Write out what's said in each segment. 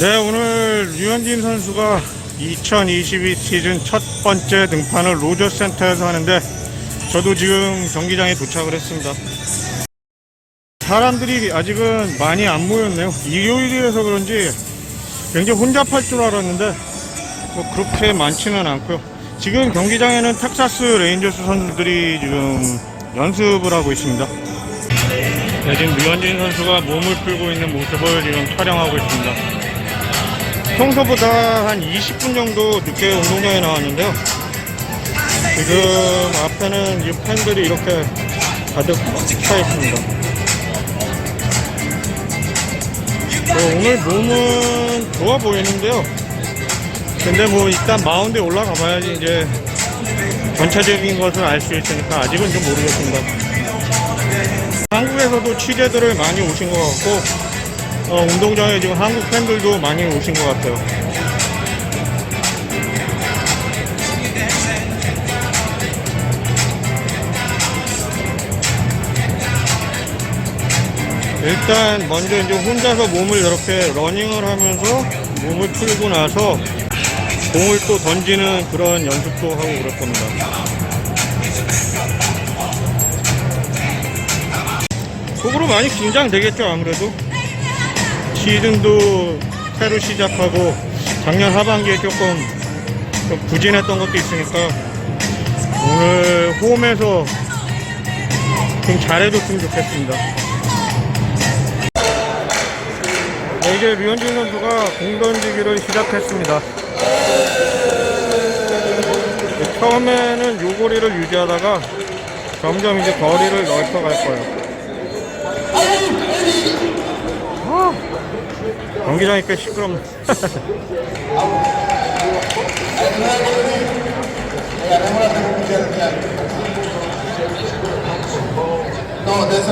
네, 오늘 류현진 선수가 2022 시즌 첫 번째 등판을 로저 센터에서 하는데 저도 지금 경기장에 도착을 했습니다. 사람들이 아직은 많이 안 모였네요. 일요일이라서 그런지 굉장히 혼잡할 줄 알았는데 뭐 그렇게 많지는 않고요. 지금 경기장에는 텍사스 레인저스 선수들이 지금 연습을 하고 있습니다. 네, 지금 류현진 선수가 몸을 풀고 있는 모습을 지금 촬영하고 있습니다. 평소보다 한 20분 정도 늦게 운동장에 나왔는데요. 지금 앞에는 이 팬들이 이렇게 가득 차 있습니다. 어, 오늘 몸은 좋아 보이는데요. 근데 뭐 일단 마운드에 올라가 봐야지 이제 전체적인 것을 알 수 있으니까 아직은 좀 모르겠습니다. 한국에서도 취재들을 많이 오신 것 같고 어, 운동장에 지금 한국 팬들도 많이 오신 것 같아요. 일단 먼저 이제 혼자서 몸을 이렇게 러닝을 하면서 몸을 풀고 나서 공을 또 던지는 그런 연습도 하고 그럴 겁니다. 속으로 많이 긴장되겠죠 아무래도 시즌도 새로 시작하고 작년 하반기에 조금 좀 부진했던 것도 있으니까 오늘 홈에서 좀 잘해줬으면 좋겠습니다. 네, 이제 류현진 선수가 공 던지기를 시작했습니다. 네, 처음에는 요거리를 유지하다가 점점 이제 거리를 넓혀갈 거예요. 경기장이 꽤 시끄럽네. No, that's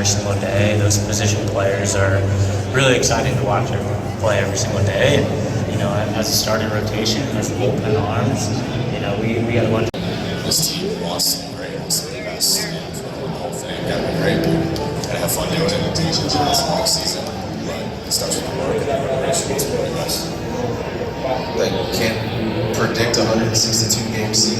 every single day. Those position players are really exciting to watch every, play every single day. And, you know, as a starting rotation, as bullpen arms, you know, we, we got a bunch this team wants to be great, wants to the best. And the whole thing gotta be great. Gotta have fun doing it. It's a long season, but it starts with the work and the preparation wants to be the best. you can't predict 162 game season.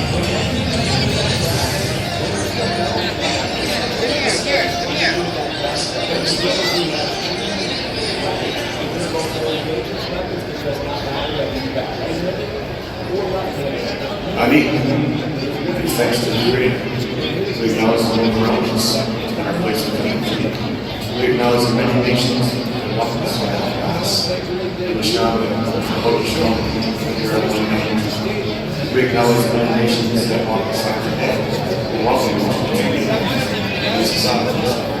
우. I mean, thanks to the great, we acknowledge the many realms and our place the country. We acknowledge the many nations that walk this way of pass. English now, and Holy Strong, here are one name. We acknowledge the many nations that walk this way today. And welcome you to the This is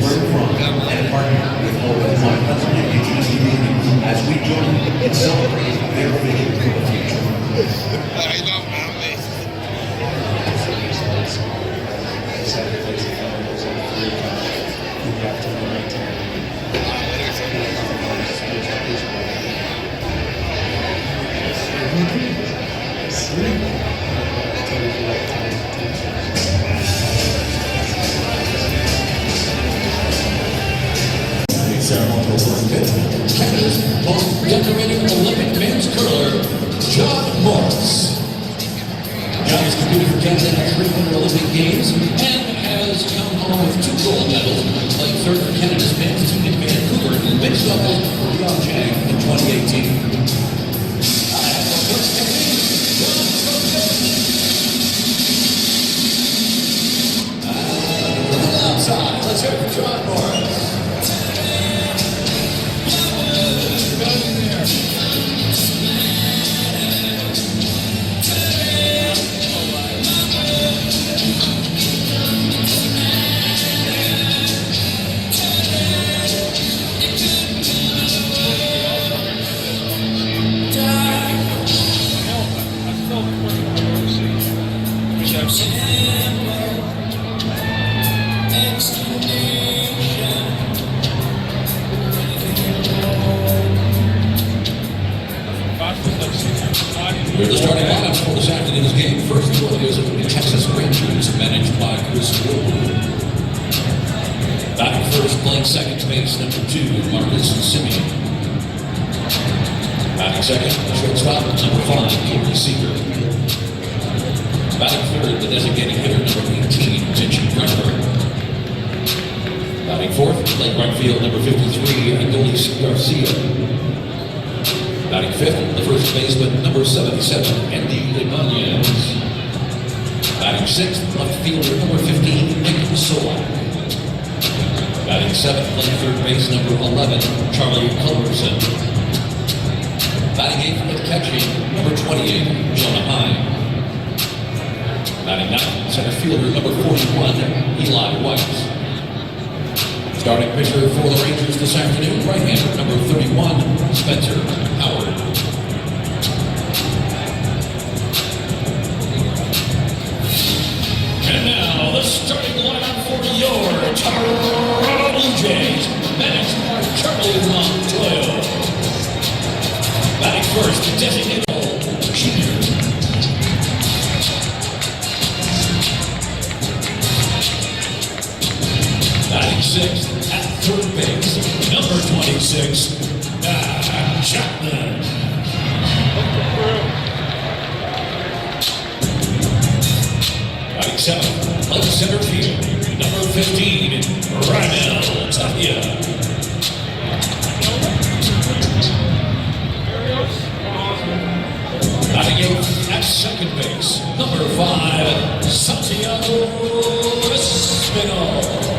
learn from, and partner with more than 100 Indigenous communities as we join and celebrate their vision for the future. Canada in three Winter Olympic Games and has come home with two gold medals, playing third for Canada's men's team in Vancouver in mixed doubles for Pyeongchang in 2018. Outside, uh, uh, let's hear it for John Morris. We're the starting lineups for this afternoon's game. First, the Oilers of Texas Rangers, managed by Chris Wood. Batting first, playing second base, number two, Marcus Simeon. Batting second, shortstop, number five, Corey Seager. Batting third, the designated hitter, number 18, Mitch Grunberg. Batting fourth, playing right field, number 53, Adolis Garcia. Batting fifth, the first baseman, number 77, Andy Ibanez. Batting sixth, left fielder, number 15, Nick Solak. Batting seventh, playing third base, number 11, Charlie Culberson. Batting eighth, and catching, number 28, Jonah Hine. Batting ninth, center fielder, number 41, Eli White. Starting pitcher for the Rangers this afternoon, right-hander, number 31, Spencer Howard. And now, the starting lineup for your Toronto Blue Jays, managed by Charlie Montoyo. Batting first, designated center field, number 15, Rydell Tapia. Eighth at second base, number five, Santiago Espinal.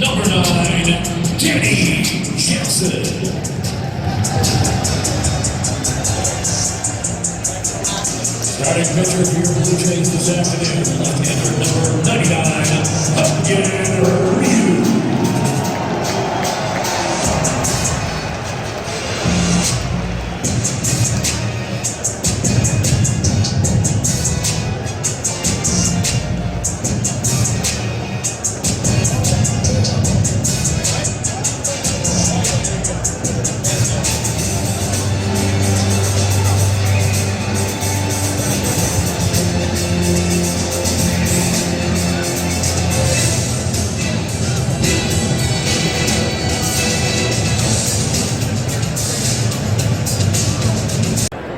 Number nine, Danny Jansen. Starting pitcher for your Blue Jays this afternoon, left-hander number 99, Hyun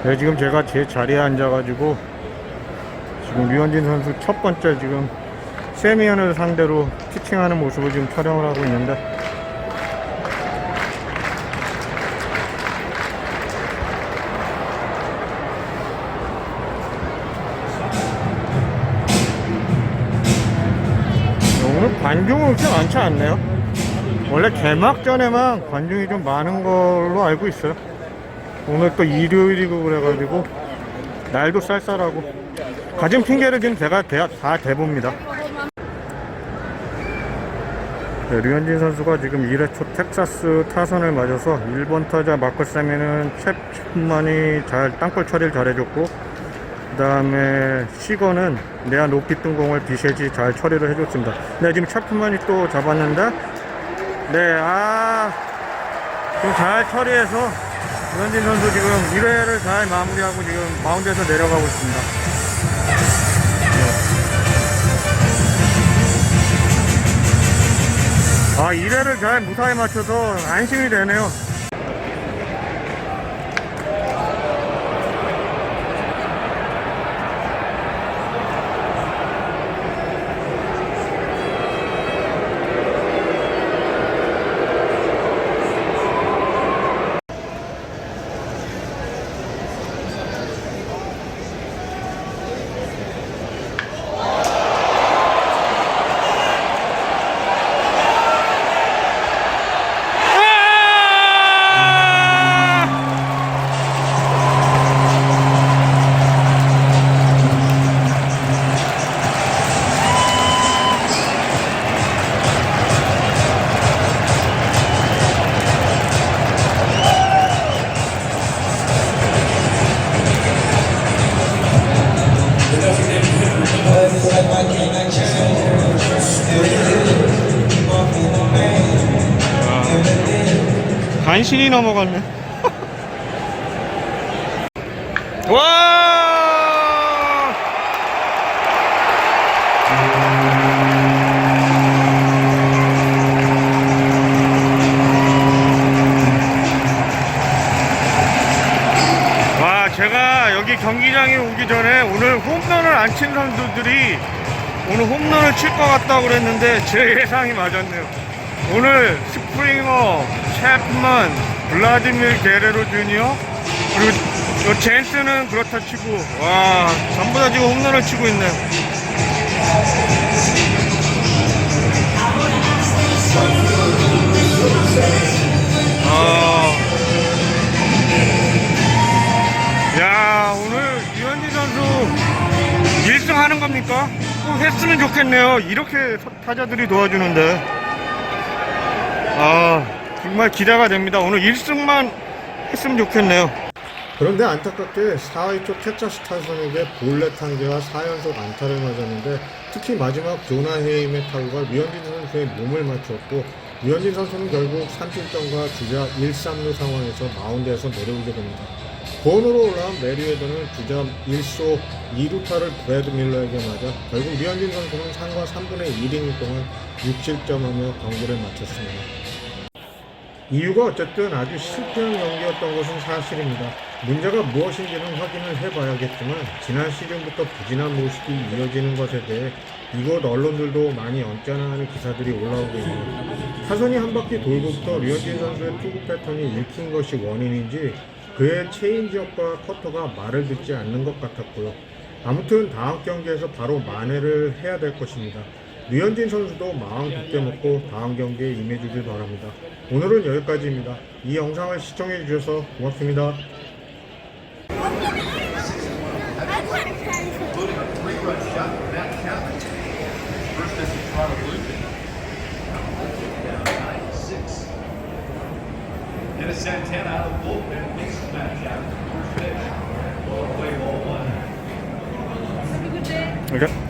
네, 지금 제가 제 자리에 앉아가지고 지금 류현진 선수 첫 번째 지금 세미언을 상대로 피칭하는 모습을 지금 촬영을 하고 있는데 오늘 관중은 그렇게 많지 않네요. 원래 개막전에만 관중이 좀 많은 걸로 알고 있어요. 오늘 또 일요일이고 그래가지고 날도 쌀쌀하고 가진 핑계를 지금 제가 대, 다 대봅니다. 네, 류현진 선수가 지금 1회 초 텍사스 타선을 맞아서 1번 타자 마커 세미는 챕만이 잘 땅볼 처리를 잘해줬고 그 다음에 시거는 내야 높이 뜬 공을 비셰지 잘 처리를 해줬습니다. 네, 지금 챕만이 또 잡았는데 네, 아, 좀잘 처리해서 유현진 선수 지금 1회를 잘 마무리하고 지금 마운드에서 내려가고 있습니다. 아, 1회를 잘 무사히 맞춰서 안심이 되네요. 간신히 넘어갔네. 와! 와, 제가 여기 경기장에 오기 전에 오늘 홈런을 안 친 선수들이 오늘 홈런을 칠 것 같다고 그랬는데 제 예상이 맞았네요. 오늘 스프링어, 챕만, 블라디밀 게레로 주니어, 그리고 요 젠스는 그렇다 치고, 와, 전부 다 지금 홈런을 치고 있네요. 아. 야, 오늘 유현진 선수 1등 하는 겁니까? 꼭 했으면 좋겠네요. 이렇게 타자들이 도와주는데. 아, 정말 기대가 됩니다. 오늘 1승만 했으면 좋겠네요. 그런데 안타깝게 4회 초 텍사스 타선에게 볼넷 한 개와 4연속 안타를 맞았는데 특히 마지막 조나 헤임의 타구가 류현진 선수의 몸을 맞췄고 류현진 선수는 결국 3실점과 주자 1, 3루 상황에서 마운드에서 내려오게 됩니다. 본으로 올라온 메리웨더는 주자 1소 2루타를 브래드 밀러에게 맞아 결국 류현진 선수는 3과 3분의 1이닝 동안 6실점하며 경기를 마쳤습니다. 이유가 어쨌든 아주 실패한 경기였던 것은 사실입니다. 문제가 무엇인지는 확인을 해봐야겠지만 지난 시즌부터 부진한 모습이 이어지는 것에 대해 이곳 언론들도 많이 언짢아하는 기사들이 올라오고 있네요. 타선이 한 바퀴 돌고부터 류현진 선수의 투구 패턴이 읽힌 것이 원인인지 그의 체인지업과 커터가 말을 듣지 않는 것 같았고요. 아무튼 다음 경기에서 바로 만회를 해야 될 것입니다. 류현진 선수도 마음 깊게 먹고 다음 경기에 임해주길 바랍니다. 오늘은 여기까지입니다. 이 영상을 시청해 주셔서 고맙습니다. Okay.